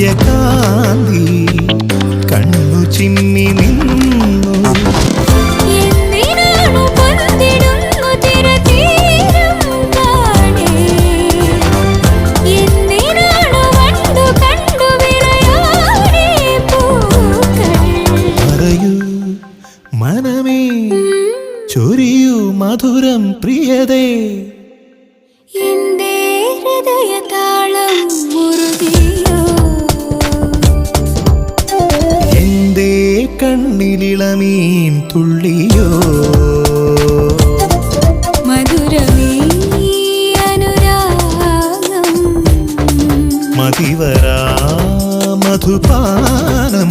കാന്തി കണ്ണു ചിമ്മി നിന്നു. മനമേ ചൊരിയൂ മധുരം പ്രിയതേ. എന്റെ ഹൃദയതാളം മണ്ണിലിളമീൻ തുള്ളിയോ? മധുരമീ അനുരാഗം. മതിവരാ മധുപാനം.